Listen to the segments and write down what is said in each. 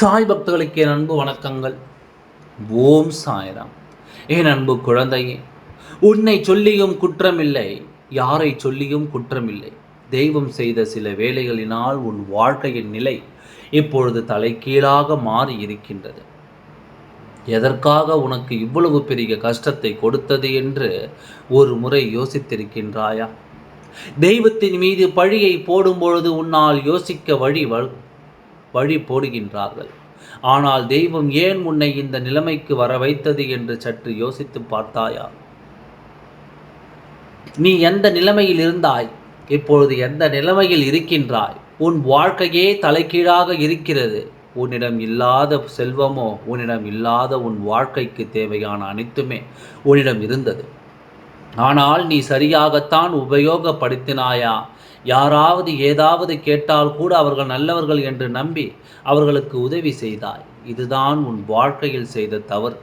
சாய் பக்தர்களுக்கு என் அன்பு வணக்கங்கள். ஓம் சாய்ராம். என் அன்பு குழந்தையே உன்னை சொல்லியும் குற்றமில்லை யாரை சொல்லியும் குற்றமில்லை. தெய்வம் செய்த சில வேலைகளினால் உன் வாழ்க்கையின் நிலை இப்பொழுது தலைகீழாக மாறி இருக்கின்றது. எதற்காக உனக்கு இவ்வளவு பெரிய கஷ்டத்தை கொடுத்தது என்று ஒரு முறை யோசித்திருக்கின்றாயா? தெய்வத்தின் மீது பழியை போடும் பொழுது உன்னால் யோசிக்க வழி வழி போடுகின்றார்கள். ஆனால் தெய்வம் ஏன் உன்னை இந்த நிலைமைக்கு வர வைத்தது என்று சற்று யோசித்து பார்த்தாயா? நீ எந்த நிலைமையில் இருந்தாய்? இப்பொழுது எந்த நிலைமையில் இருக்கின்றாய்? உன் வாழ்க்கையே தலைகீழாக இருக்கிறது. உன்னிடம் இல்லாத செல்வமோ உன்னிடம் இல்லாத உன் வாழ்க்கைக்கு தேவையான அனைத்துமே உன்னிடம் இருந்தது. ஆனால் நீ சரியாகத்தான் உபயோகப்படுத்தினாயா? யாராவது ஏதாவது கேட்டால் கூட அவர்கள் நல்லவர்கள் என்று நம்பி அவர்களுக்கு உதவி செய்தாய். இதுதான் உன் வாழ்க்கையில் செய்த தவறு.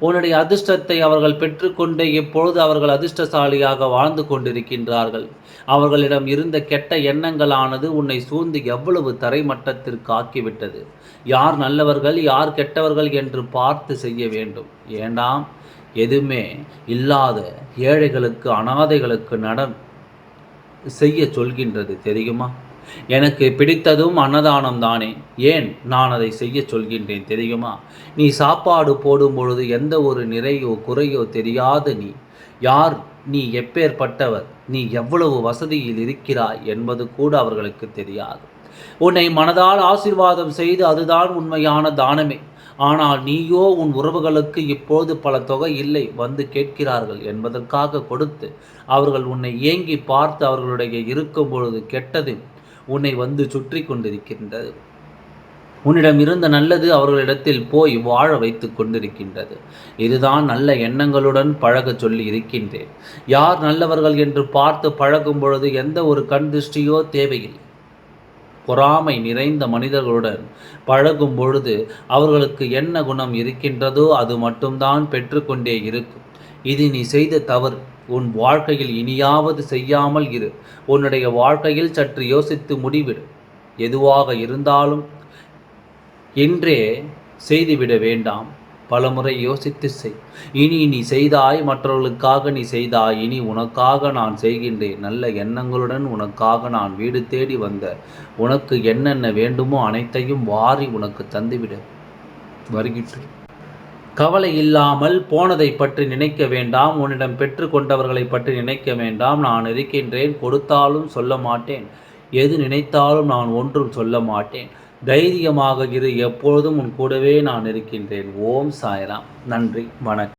உன்னுடைய அதிர்ஷ்டத்தை அவர்கள் பெற்றுக்கொண்டே இப்பொழுது அவர்கள் அதிர்ஷ்டசாலியாக வாழ்ந்து கொண்டிருக்கின்றார்கள். அவர்களிடம் இருந்த கெட்ட எண்ணங்களானது உன்னை சூழ்ந்து எவ்வளவு தரைமட்டத்திற்கு ஆக்கிவிட்டது. யார் நல்லவர்கள் யார் கெட்டவர்கள் என்று பார்த்து செய்ய வேண்டும். ஏண்டாம் எதுவுமே இல்லாத ஏழைகளுக்கு அனாதைகளுக்கு நடம் செய்ய சொல்கின்றது தெரியுமா? எனக்கு பிடித்ததும் அன்னதானம் தானே. ஏன் நான் அதை செய்ய சொல்கின்றேன் தெரியுமா? நீ சாப்பாடு போடும் பொழுது எந்த ஒரு நிறையோ குறையோ தெரியாத நீ. யார் நீ எப்பேற்பட்டவர்? நீ எவ்வளவு வசதியில் இருக்கிறாய் என்பது கூட அவர்களுக்கு தெரியாது. உன்னை மனதால் ஆசிர்வாதம் செய்து அதுதான் உண்மையான தானமே. ஆனால் நீயோ உன் உறவுகளுக்கு இப்போது பல தொகை இல்லை வந்து கேட்கிறார்கள் என்பதற்காக கொடுத்து அவர்கள் உன்னை ஏங்கி பார்த்து அவர்களுடைய இருக்கும் பொழுது கெட்டது உன்னை வந்து சுற்றி கொண்டிருக்கின்றது. உன்னிடம் இருந்த நல்லது அவர்களிடத்தில் போய் வாழ வைத்து கொண்டிருக்கின்றது. இதுதான் நல்ல எண்ணங்களுடன் பழக சொல்லி இருக்கின்றேன். யார் நல்லவர்கள் என்று பார்த்து பழகும் பொழுது எந்த ஒரு கண் திருஷ்டியோ தேவையில்லை. பொறாமை நிறைந்த மனிதர்களுடன் பழகும் பொழுது அவர்களுக்கு என்ன குணம் இருக்கின்றதோ அது மட்டும்தான் பெற்றுக்கொண்டே இருக்கும் இது நீ செய்த தவறு. உன் வாழ்க்கையில் இனியாவது செய்யாமல் இரு. உன்னுடைய வாழ்க்கையில் சற்று யோசித்து முடிவிடு. எதுவாக இருந்தாலும் என்றே செய்துவிட வேண்டாம். பலமுறை யோசித்து செய். இனி நீ செய்தாய் மற்றவர்களுக்காக நீ செய்தாய். இனி உனக்காக நான் செய்கின்றேன். நல்ல எண்ணங்களுடன் உனக்காக நான் வீடு தேடி வந்த. உனக்கு என்னென்ன வேண்டுமோ அனைத்தையும் வாரி உனக்கு தந்துவிட. வருகிற்று. கவலை இல்லாமல் போனதை பற்றி நினைக்க வேண்டாம். உன்னிடம் பெற்று கொண்டவர்களை பற்றி நினைக்க வேண்டாம். நான் இருக்கின்றேன் கொடுத்தாலும் சொல்ல மாட்டேன். எது நினைத்தாலும் நான் ஒன்றும் சொல்ல மாட்டேன். தைரியமாக இரு எப்பொழுதும் உன் கூடவே நான் இருக்கின்றேன். ஓம் சாய்ராம். நன்றி வணக்கம்.